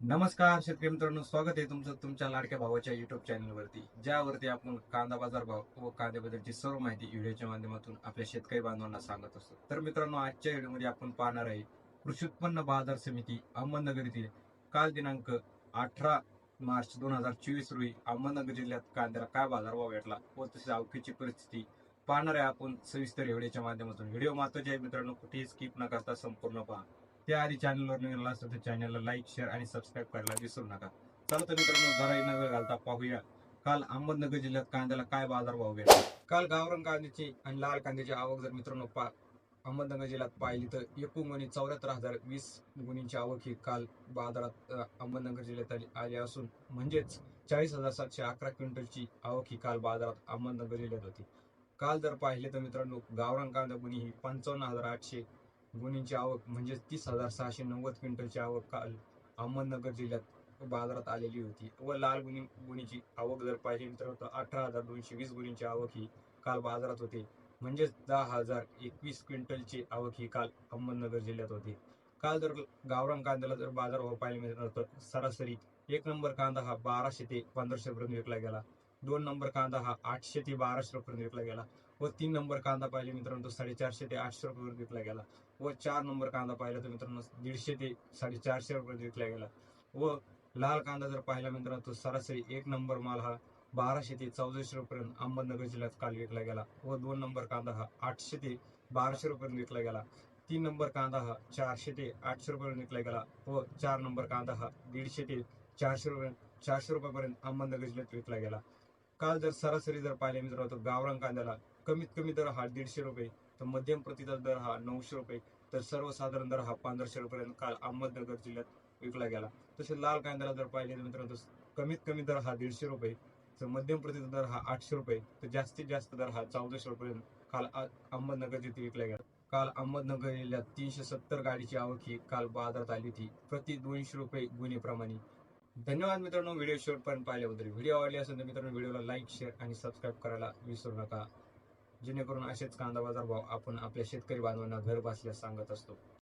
नमस्कार शेतकरी मित्रांनो स्वागत आहे तुमचं तुमच्या लाडक्या भावाच्या युट्यूब चॅनलवरती ज्यावरती आपण कांदा बाजार भाव व कांद्याबद्दलची सर्व माहिती व्हिडिओच्या माध्यमातून आपल्या शेतकरी बांधवांना सांगत असतो. तर मित्रांनो आजच्या व्हिडिओमध्ये आपण पाहणार आहे कृषी उत्पन्न बाजार समिती अहमदनगर येथील काल दिनांक अठरा मार्च दोन हजार चोवीस रोजी अहमदनगर जिल्ह्यात कांद्याला काय बाजारभाव भेटला व तसेच अवकीची परिस्थिती पाहणार आहे आपण सविस्तर व्हिडिओच्या माध्यमातून. व्हिडिओ महत्त्वाचे आहे मित्रांनो कुठेही स्किप न करता संपूर्ण पहा. त्याआधी चॅनलवर नवीन असेल तर चॅनलला लाईक शेअर आणि सबस्क्राईब करायला विसरू नका. चला तर मित्रांनो जराही न वेळ घालता पाहूया. काल अहमदनगर जिल्ह्यात कांद्याला काय बाजारभाव भेटला काल गावरान कांद्याची आणि लाल कांद्याची आवक जर मित्रांनो पा अहमदनगर जिल्ह्यात पाहिली तर एकूण गुणी चौऱ्याहत्तर हजार वीस गुणींची आवक ही काल बाजारात अहमदनगर जिल्ह्यात आली आली असून म्हणजेच चाळीस हजार सातशे अकरा क्विंटलची आवक ही काल बाजारात अहमदनगर जिल्ह्यात होती. काल जर पाहिले तर मित्रांनो गावरान कांदा गुणी ही पंचावन्न हजार आठशे गुणींची आवक म्हणजे तीस हजार सहाशे नव्वद क्विंटलची आवक काल अहमदनगर जिल्ह्यात बाजारात आलेली होती व लाल गुणी गुणीची आवक जर पाहिली तर अठरा हजार दोनशे वीस गुणींची आवक ही काल बाजारात होते. म्हणजेच दहा हजार एकवीस क्विंटलची आवक ही काल अहमदनगर जिल्ह्यात होती. काल जर गावरान कांद्याला जर बाजारभाव पाहायला मिळत तर सरासरी एक नंबर कांदा हा बाराशे ते पंधराशे पर्यंत विकला गेला. दोन नंबर कांदा हा आठशे ते बाराशे रुपये विकला गेला. व तीन नंबर कांदा पाहिले मित्रांनो तो साडेचारशे ते आठशे रुपये विकला गेला. व चार नंबर कांदा पाहिला तर मित्रांनो दीडशे ते साडेचारशे रुपये विकला गेला. व लाल कांदा जर पाहिला मित्रांनो तो सरासरी एक नंबर माल हा बाराशे ते चौदाशे रुपयापर्यंत अहमदनगर जिल्ह्यात काल विकला गेला. व दोन नंबर कांदा हा आठशे ते बाराशे रुपयापर्यंत विकला गेला. तीन नंबर कांदा हा चारशे ते आठशे रुपयापर्यंत विकला गेला. व चार नंबर कांदा हा दीडशे ते चारशे रुपये चारशे रुपयापर्यंत अहमदनगर जिल्ह्यात विकला गेला. काल जर सरासरी जर पाहिले मित्रांनो तर गावरान कांद्याला कमीत कमी दर हा दीडशे रुपये तर मध्यम प्रतीचा दर हा नऊशे रुपये तर सर्वसाधारण दर हा पंधराशे रुपयापर्यंत काल अहमदनगर जिल्ह्यात विकला गेला. तसे लाल कांद्याला जर पाहिले तर मित्रांनो कमीत कमी दर हा दीडशे रुपये तर मध्यम प्रतीचा दर हा आठशे रुपये तर जास्तीत जास्त दर हा चौदाशे रुपयेपर्यंत काल अहमदनगर जिथे विकला गेला. काल अहमदनगर जिल्ह्यात तीनशे सत्तर गाडीची आवक ही काल बाजारात आली होती. प्रति दोनशे रुपये गुन्हेप्रमाणे धन्यवाद मित्रांनो व्हिडिओ शेवटपर्यंत पाहिल्याबद्दल. व्हिडिओ आवडली असेल तर मित्रांनो व्हिडिओला लाईक शेअर आणि सबस्क्राईब करायला विसरू नका. जेणेकरून असेच कांदा बाजार भाव आपण आपल्या शेतकरी बांधवांना घर बसल्यास सांगत असतो.